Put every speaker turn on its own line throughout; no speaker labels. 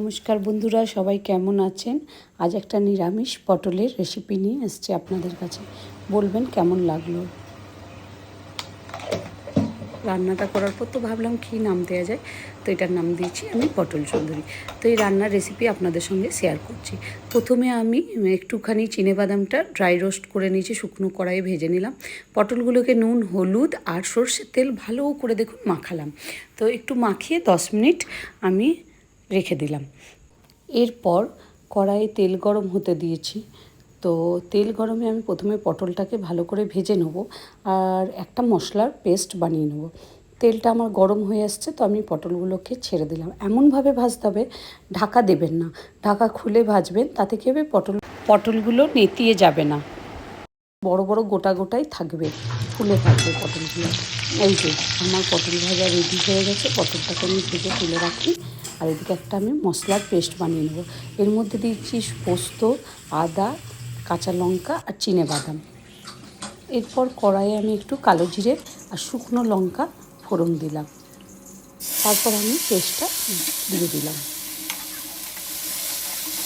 নমস্কার বন্ধুরা, সবাই কেমন আছেন? আজ একটা নিরামিষ পটলের রেসিপি নিয়ে এসছে আপনাদের কাছে। বলবেন কেমন লাগল? রান্নাটা করার পর তো ভাবলাম কী নাম দেওয়া যায়, তো এটার নাম দিয়েছি আমি পটল চন্দুরি তো এই রান্নার রেসিপি আপনাদের সঙ্গে শেয়ার করছি। প্রথমে আমি একটুখানি বাদামটা ড্রাই রোস্ট করে নিয়েছি, শুকনো কড়াইয়ে ভেজে নিলাম। পটলগুলোকে নুন, হলুদ আর সর্ষের তেল ভালো করে দেখুন মাখালাম। তো একটু মাখিয়ে দশ মিনিট আমি রেখে দিলাম। এরপর কড়াইয়ে তেল গরম হতে দিয়েছি। তো তেল গরমে আমি প্রথমে পটলটাকে ভালো করে ভেজে নেব আর একটা মশলার পেস্ট বানিয়ে নেব। তেলটা আমার গরম হয়ে আসছে, তো আমি পটলগুলোকে ছেড়ে দিলাম। এমনভাবে ভাজতে হবে, ঢাকা দেবেন না। ঢাকা খুলে ভাজবেন, তাতে কী হবে? পটল, পটলগুলো নেতিয়ে যাবে না। বড় বড় গোটা গোটাই থাকবে, ফুলে থাকবে পটলগুলো। এই যে, আমার পটল ভাজা রেডি হয়ে গেছে। পটলটাকে আমি ভেজে তুলে রাখি। আর এদিকে একটা আমি মশলার পেস্ট বানিয়ে নেব। এর মধ্যে দিচ্ছি পোস্ত, আদা, কাঁচা লঙ্কা আর চিনে বাদাম। এরপর কড়াইয়ে আমি একটু কালো জিরে আর শুকনো লঙ্কা ফোড়ন দিলাম। তারপর আমি পেস্টটা দিয়ে দিলাম।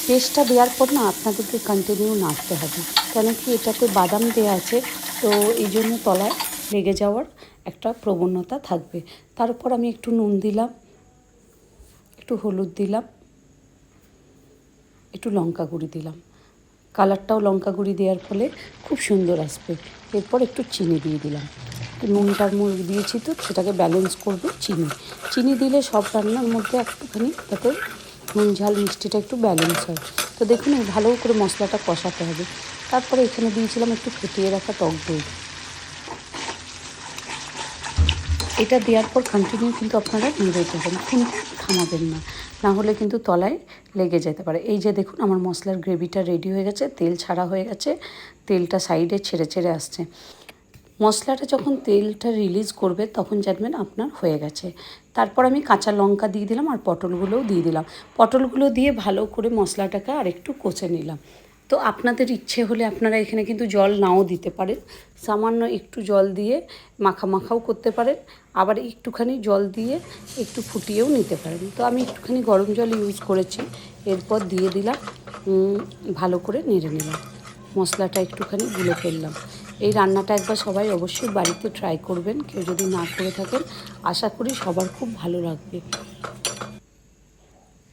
পেস্টটা দেওয়ার পর না আপনাদেরকে কন্টিনিউ নাড়তে হবে। কেন কি এটাতে বাদাম দেওয়া আছে, তো এই জন্য তলায় লেগে যাওয়ার একটা প্রবণতা থাকবে। তারপর আমি একটু নুন দিলাম। একটু হলুদ দিলাম, একটু লঙ্কা গুঁড়ি দিলাম। কালারটাও লঙ্কা গুঁড়ি দেওয়ার ফলে খুব সুন্দর আসবে। এরপর একটু চিনি দিয়ে দিলাম। নুনটার মুখ দিয়েছি তো, সেটাকে ব্যালেন্স করবে চিনি। চিনি দিলে সব রান্নার মধ্যে একটুখানি যাতে নুন, ঝাল, মিষ্টিটা একটু ব্যালেন্স হয়। তো দেখুন ভালো করে মশলাটা কষাতে হবে। তারপরে এখানে দিয়েছিলাম একটু ফেটিয়ে রাখা টক দই। এটা দেওয়ার পর কন্টিনিউ কিন্তু আপনারা নেড়ে যাবেন কিন্তু থামাবেন না। না হলে কিন্তু তলায় লেগে যেতে পারে। এই যে দেখুন, আমার মশলার গ্রেভিটা রেডি হয়ে গেছে, তেল ছাড়া হয়ে গেছে, তেলটা সাইডে ছেড়ে ছেড়ে আসছে। মশলাটা যখন তেলটা রিলিজ করবে, তখন জানবেন আপনার হয়ে গেছে। তারপর আমি কাঁচা লঙ্কা দিয়ে দিলাম আর পটলগুলোও দিয়ে দিলাম। পটলগুলো দিয়ে ভালো করে মশলাটাকে আর একটু কষে নিলাম। তো আপনাদের ইচ্ছে হলে আপনারা এখানে কিন্তু জল নাও দিতে পারেন। সামান্য একটু জল দিয়ে মাখা মাখাও করতে পারেন, আবার একটুখানি জল দিয়ে একটু ফুটিয়েও নিতে পারেন। তো আমি একটুখানি গরম জল ইউজ করেছি, এরপর দিয়ে দিলাম ভালো করে নেড়ে নিলাম। মশলাটা একটুখানি গুলে ফেললাম। এই রান্নাটা একবার সবাই অবশ্যই বাড়িতে ট্রাই করবেন, কেউ যদি না করে থাকেন, আশা করি সবার খুব ভালো লাগবে।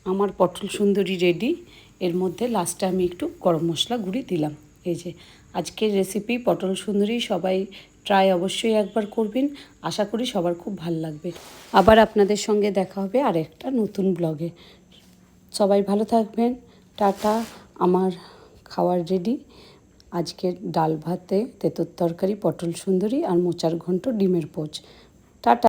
আমার পটল সুন্দরী রেডি এর মধ্যে লাস্টে আমি একটু গরম মশলা গুঁড়ি দিলাম। এই যে, আজকের রেসিপি পটল সুন্দরী সবাই ট্রাই অবশ্যই একবার করবেন। আশা করি সবার খুব ভালো লাগবে। আবার আপনাদের সঙ্গে দেখা হবে আর একটা নতুন ব্লগে সবাই ভালো থাকবেন। টাটা। আমার খাওয়ার রেডি আজকের ডাল ভাতে তেঁতুর তরকারি, পটল সুন্দরী আর মোচার ঘন্ট ডিমের পোচ। টাটা।